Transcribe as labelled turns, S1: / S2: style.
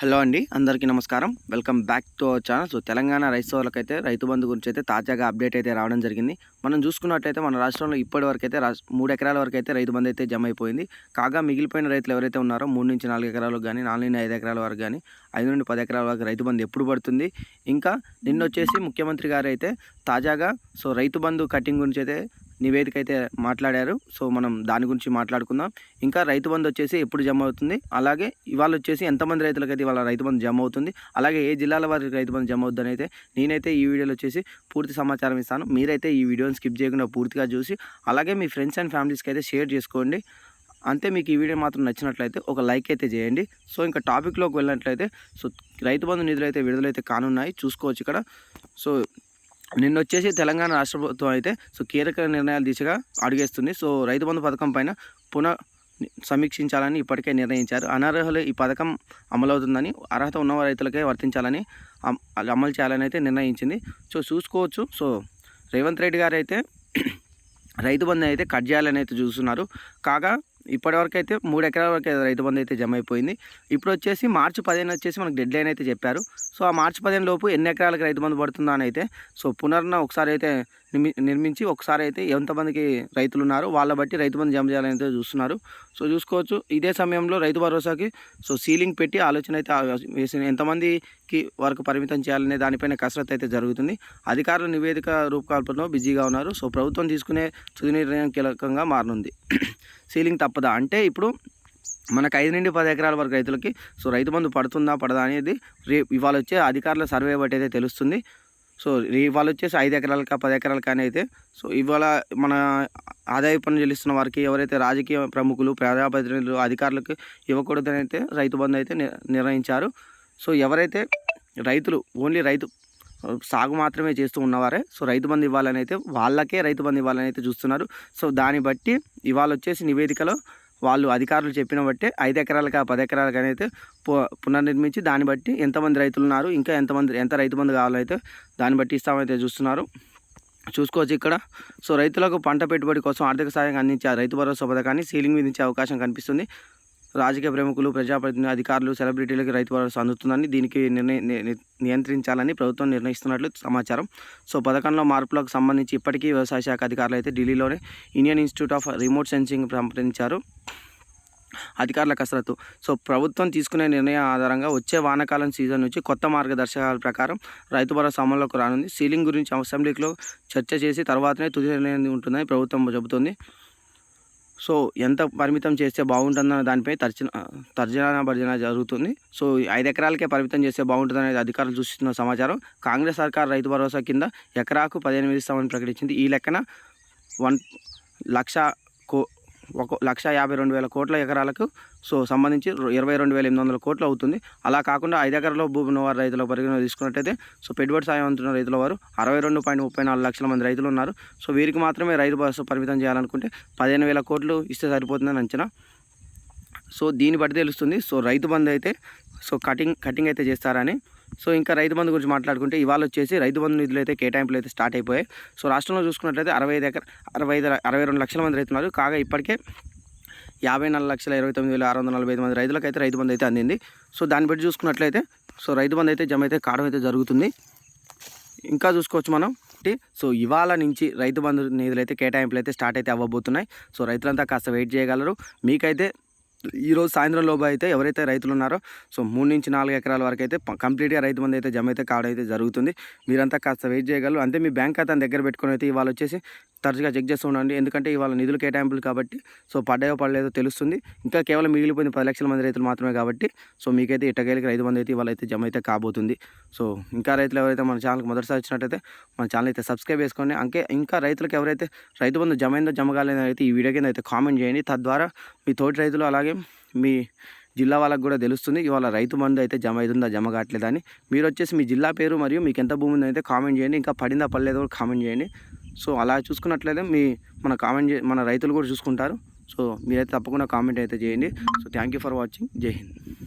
S1: Hello అండి అందరికీ నమస్కారం. Welcome back to our channel. So Telangana రైతు రైతు బంధు గురించి అయితే తాజాగా అప్డేట్ అయితే రావడం జరిగింది. మనం చూసుకున్నట్లయితే మన రాష్ట్రంలో ఇప్పటి వరకు అయితే మూడు ఎకరాల వరకు అయితే రైతు బంధు అయితే జమ అయిపోయింది కాగా మిగిలిపోయిన రైతులు ఎవరైతే ఉన్నారో మూడు నుంచి నాలుగు ఎకరాలకు కానీ నాలుగు నుండి ఐదు ఎకరాల వరకు కానీ ఐదు నుండి పది ఎకరాల వరకు రైతు బంధు ఎప్పుడు పడుతుంది? ఇంకా నిన్న వచ్చేసి ముఖ్యమంత్రి గారు అయితే తాజాగా సో రైతు బంధు కటింగ్ గురించి అయితే నివేదిక అయితే మాట్లాడారు. సో మనం దాని గురించి మాట్లాడుకుందాం. ఇంకా రైతు బంధు వచ్చేసి ఎప్పుడు జమ అవుతుంది? అలాగే ఇవాళ వచ్చేసి ఎంతమంది రైతులకైతే ఇవాళ రైతు బంధు జమ అవుతుంది? అలాగే ఏ జిల్లాల వారికి రైతు బంధు జమ అవుతుందని అయితే నేనైతే ఈ వీడియోలో వచ్చేసి పూర్తి సమాచారం ఇస్తాను. మీరైతే ఈ వీడియోని స్కిప్ చేయకుండా పూర్తిగా చూసి అలాగే మీ ఫ్రెండ్స్ అండ్ ఫ్యామిలీస్కి అయితే షేర్ చేసుకోండి. అంతే మీకు ఈ వీడియో మాత్రం నచ్చినట్లయితే ఒక లైక్ అయితే చేయండి. సో ఇంకా టాపిక్లోకి వెళ్ళినట్లయితే సో రైతు బంధు నిధులు అయితే విడుదలైతే కానున్నాయి. చూసుకోవచ్చు ఇక్కడ. సో నిన్న వచ్చేసి తెలంగాణ రాష్ట్ర ప్రభుత్వం అయితే సో కీలక నిర్ణయాల దిశగా అడిగేస్తుంది. సో రైతు బంధు పథకం పైన పునః సమీక్షించాలని ఇప్పటికే నిర్ణయించారు. అనర్హులు ఈ పథకం అమలవుతుందని అర్హత ఉన్న రైతులకే వర్తించాలని అమలు చేయాలని అయితే నిర్ణయించింది. సో చూసుకోవచ్చు. సో రేవంత్ రెడ్డి గారు అయితే రైతు బంధు అయితే కట్ చేయాలని అయితే చూస్తున్నారు. కాగా ఇప్పటివరకు అయితే మూడు ఎకరాల వరకు రైతు బంధు అయితే జమ అయిపోయింది ఇప్పుడు వచ్చేసి మార్చి పదిహేను వచ్చేసి మనకు డెడ్ లైన్ అయితే చెప్పారు. సో ఆ మార్చి పదిహేను లోపు ఎన్ని ఎకరాలకు రైతు బంధు పడుతుందా అని అయితే సో పునర్న ఒకసారి అయితే నిర్మి నిర్మించి ఒకసారి అయితే ఎంతమందికి రైతులు ఉన్నారు వాళ్ళ బట్టి రైతు బంధు జమ చేయాలని అయితే చూస్తున్నారు. సో చూసుకోవచ్చు ఇదే సమయంలో రైతు భరోసాకి సో సీలింగ్ పెట్టి ఆలోచన అయితే వేసిన ఎంతమందికి వరకు పరిమితం చేయాలనే దానిపైన కసరత్తు అయితే జరుగుతుంది. అధికారులు నివేదిక రూపకల్పనలో బిజీగా ఉన్నారు. సో ప్రభుత్వం తీసుకునే తుది నిర్ణయం కీలకంగా మారనుంది. సీలింగ్ తప్పదా? అంటే ఇప్పుడు మనకు ఐదు నుండి పది ఎకరాల వరకు రైతులకి సో రైతు బంధు పడుతుందా పడదా అనేది రే ఇవాళ వచ్చే అధికారుల సర్వే బట్టి అయితే తెలుస్తుంది. సో రే- ఇవాళ వచ్చేసి ఐదు ఎకరాలకా పది ఎకరాలకని అయితే సో ఇవాళ మన ఆదాయ పన్ను చెల్లిస్తున్న వారికి ఎవరైతే రాజకీయ ప్రముఖులు ప్రజాప్రతినిధులు అధికారులకు ఇవ్వకూడదని అయితే రైతు బంధు అయితే ని- నిర్ణయించారు. సో ఎవరైతే రైతులు ఓన్లీ రైతు సాగు మాత్రమే చేస్తూ ఉన్నవారే. సో రైతు బంధు ఇవ్వాలని అయితే వాళ్ళకే రైతు బంధు ఇవ్వాలని అయితే చూస్తున్నారు. సో దాన్ని బట్టి ఇవాళ వచ్చేసి నివేదికలో వాళ్ళు అధికారులు చెప్పిన బట్టే ఐదు ఎకరాలకి పది ఎకరాలకి అయితే పు- పునర్నిర్మించి దాన్ని బట్టి ఎంతమంది రైతులు ఉన్నారు ఇంకా ఎంతమంది ఎంత రైతు బంధు కావాలైతే దాన్ని బట్టి ఇస్తామైతే చూస్తున్నారు. చూసుకోవచ్చు ఇక్కడ. సో రైతులకు పంట పెట్టుబడి కోసం ఆర్థిక సాయం అందించే రైతు భరోసా పథకాన్ని సీలింగ్ విధించే అవకాశం కనిపిస్తుంది. రాజకీయ ప్రముఖులు ప్రజాప్రతినిధులు అధికారులు సెలబ్రిటీలకు రైతు భరోసా అందుతుందని దీనికి నిర్ణయ నియంత్రించాలని ప్రభుత్వం నిర్ణయిస్తున్నట్లు సమాచారం. సో పథకంలో మార్పులకు సంబంధించి ఇప్పటికీ వ్యవసాయ శాఖ అధికారులు అయితే ఢిల్లీలోనే Indian Institute of Remote Sensing సంప్రదించారు. అధికారుల కసరత్తు. సో ప్రభుత్వం తీసుకునే నిర్ణయం ఆధారంగా వచ్చే వానాకాలం సీజన్ నుంచి కొత్త మార్గదర్శకాల ప్రకారం రైతు భరోసా అమల్లోకి రానుంది. సీలింగ్ గురించి అసెంబ్లీలో చర్చ చేసి తర్వాతనే తుది నిర్ణయం ఉంటుందని ప్రభుత్వం చెబుతుంది. సో ఎంత పరిమితం చేస్తే బాగుంటుందన్న దానిపై తర్జన తర్జన భర్జన జరుగుతుంది. సో ఐదు ఎకరాలకే పరిమితం చేస్తే బాగుంటుందనేది అధికారులు చూస్తున్న సమాచారం. కాంగ్రెస్ సర్కార్ రైతు భరోసా కింద ఎకరాకు పదిహేను ఇస్తామని ప్రకటించింది. ఈ లెక్కన వన్ లక్ష కో ఒక లక్ష యాభై రెండు వేల కోట్ల ఎకరాలకు సో సంబంధించి ఇరవై రెండు వేల ఎనిమిది వందల కోట్లు అవుతుంది. అలా కాకుండా ఐదు ఎకరాల భూమి ఉన్నవారు రైతుల పరిగణన తీసుకున్నట్టయితే సో పెట్టుబడి సాయం అందుతున్న రైతుల వారు అరవై రెండు పాయింట్ ముప్పై నాలుగు లక్షల మంది రైతులు ఉన్నారు. సో వీరికి మాత్రమే రైతు భరోసా పరిమితం చేయాలనుకుంటే పదిహేను వేల కోట్లు ఇస్తే సరిపోతుందని అంచనా. సో దీన్ని బట్టి తెలుస్తుంది సో రైతు బంధు అయితే సో కటింగ్ కటింగ్ అయితే చేస్తారని. సో ఇంకా రైతు బంధు గురించి మాట్లాడుకుంటే ఇవాళ వచ్చేసి రైతు బంధు నిధులు అయితే కేటాయింపులు అయితే స్టార్ట్ అయిపోయాయి. సో రాష్ట్రంలో చూసుకున్నట్లయితే అరవై ఐదు ఎకర అరవై ఐదు అరవై రెండు లక్షల మంది రైతున్నారు కాగా ఇప్పటికే యాభై నాలుగు లక్షల ఇరవై తొమ్మిది వేల ఆరు వందల నలభై ఐదు మంది రైతులకు అయితే రైతు బంధు అయితే అందింది. సో దాన్ని బట్టి చూసుకున్నట్లయితే సో రైతు బంధు అయితే జమ అయితే కావడం అయితే జరుగుతుంది. ఇంకా చూసుకోవచ్చు మనం. సో ఇవాళ నుంచి రైతు బంధు నిధులు అయితే కేటాయింపులు అయితే స్టార్ట్ అయితే అవ్వబోతున్నాయి. సో రైతులంతా కాస్త వెయిట్ చేయగలరు. మీకైతే ఈరోజు సాయంత్రం లోపు అయితే ఎవరైతే రైతులు ఉన్నారో సో మూడు నుంచి నాలుగు ఎకరాల వరకు అయితే కంప్లీట్గా రైతు మంది అయితే జమ అయితే కావడం అయితే జరుగుతుంది. మీరంతా కాస్త వెయిట్ చేయగలరు. అంతే మీ బ్యాంక్ ఖాతాను దగ్గర పెట్టుకొని అయితే ఇవాళ వచ్చేసి తరచుగా చెక్ చేస్తూ ఉండండి. ఎందుకంటే ఇవాళ నిధులు కేటాయింపులు కాబట్టి సో పడ్డాయో పడలేదో తెలుస్తుంది. ఇంకా కేవలం మిగిలిపోయింది పది లక్షల మంది రైతులు మాత్రమే కాబట్టి సో మీకైతే ఇట్టకేలకి రైతు మంది అయితే ఇవాళ అయితే జమ అయితే కాబోతుంది. సో ఇంకా రైతులు ఎవరైతే మన ఛానల్కి మొదటిసారి వచ్చినట్టయితే మన ఛానల్ అయితే సబ్స్క్రైబ్ చేసుకోండి. అంకే ఇంకా రైతులకు ఎవరైతే రైతు బంధు జమ అయిందో జమ కాలేదో అయితే ఈ వీడియో కింద అయితే కామెంట్ చేయండి. తద్వారా మీ తోటి రైతులు అలాగే మీ జిల్లా వాళ్ళకి కూడా తెలుస్తుంది. ఇవాళ రైతు మందు అయితే జమ అవుతుందా జమ కావట్లేదా అని. మీరు వచ్చేసి మీ జిల్లా పేరు మరియు మీకు ఎంత భూమి ఉందో అయితే కామెంట్ చేయండి. ఇంకా పడిందా పడలేదో కూడా కామెంట్ చేయండి. సో అలా చూసుకున్నట్లయితే మీ మన కామెంట్ మన రైతులు కూడా చూసుకుంటారు. సో మీరైతే తప్పకుండా కామెంట్ అయితే చేయండి. So thank you for watching. జై హింద్.